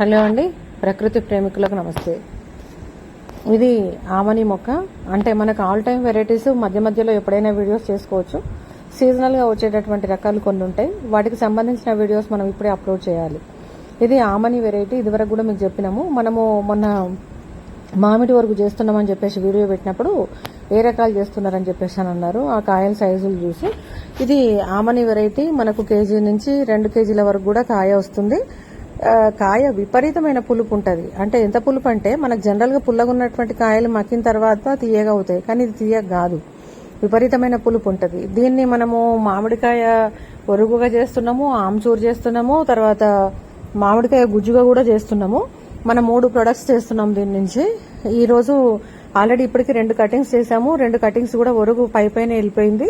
Hello అండి. ప్రకృతి ప్రేమికులకు నమస్తే. ఇది ఆమని మొక్క. అంటే మనకు ఆల్ టైం వెరైటీస్ మధ్య మధ్యలో ఎప్పుడైనా వీడియోస్ చేసుకోవచ్చు. సీజనల్గా వచ్చేటటువంటి రకాలు కొన్ని ఉంటాయి. వాటికి సంబంధించిన వీడియోస్ మనం ఇప్పుడే అప్లోడ్ చేయాలి. ఇది ఆమని వెరైటీ ఇదివరకు కూడా మీకు చెప్పినాము. మనము మొన్న మామిడి వరకు చేస్తున్నామని చెప్పేసి వీడియో పెట్టినప్పుడు ఏ రకాలు చేస్తున్నారని చెప్పేసి అని అన్నారు. ఆ కాయల సైజులు చూసి. ఇది ఆమని వెరైటీ మనకు కేజీ నుంచి రెండు కేజీల వరకు కూడా కాయ వస్తుంది. కాయ విపరీతమైన పులుపు ఉంటుంది అంటే ఎంత పులుపు అంటే మనకు జనరల్గా పుల్లగా ఉన్నటువంటి కాయలు మక్కిన తర్వాత తీయగా అవుతాయి. కానీ ఇది తీయగా కాదు. విపరీతమైన పులుపు ఉంటుంది దీన్ని మనము మామిడికాయ ఒరుగుగా చేస్తున్నాము ఆమ్చూరు చేస్తున్నాము తర్వాత మామిడికాయ గుజ్జుగా కూడా చేస్తున్నాము. మనం మూడు ప్రొడక్ట్స్ చేస్తున్నాం దీని నుంచి. ఈరోజు ఆల్రెడీ ఇప్పటికి రెండు కటింగ్స్ చేసాము రెండు కటింగ్స్ కూడా ఒరుగు పై పైన వెళ్ళిపోయింది.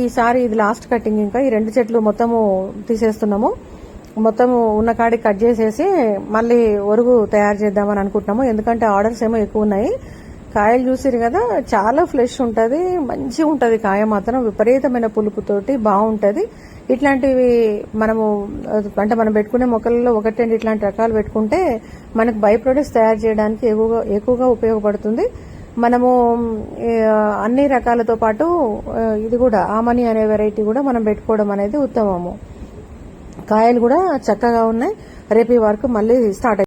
ఈసారి ఇది లాస్ట్ కటింగ్ ఇంకా. ఈ రెండు చెట్లు మొత్తము తీసేస్తున్నాము. మొత్తం ఉన్న కాడికి కట్ చేసేసి మళ్ళీ ఒరుగు తయారు చేద్దామని అనుకుంటున్నాము. ఎందుకంటే ఆర్డర్స్ ఏమో ఎక్కువ ఉన్నాయి. కాయలు చూసిరు కదా చాలా ఫ్లెష్ ఉంటుంది మంచిగా ఉంటుంది కాయ మాత్రం విపరీతమైన పులుపుతోటి బాగుంటుంది. ఇట్లాంటివి మనము అంటే మనం పెట్టుకునే మొక్కలలో ఒకటి రెండు ఇట్లాంటి రకాలు పెట్టుకుంటే మనకు బై ప్రొడక్ట్స్ తయారు చేయడానికి ఎక్కువగా ఎక్కువగా ఉపయోగపడుతుంది. మనము అన్ని రకాలతో పాటు ఇది కూడా ఆమని అనే వెరైటీ కూడా మనం పెట్టుకోవడం అనేది ఉత్తమము. కాయలు కూడా చక్కగా ఉన్నాయి. రేపు ఈ మళ్ళీ స్టార్ట్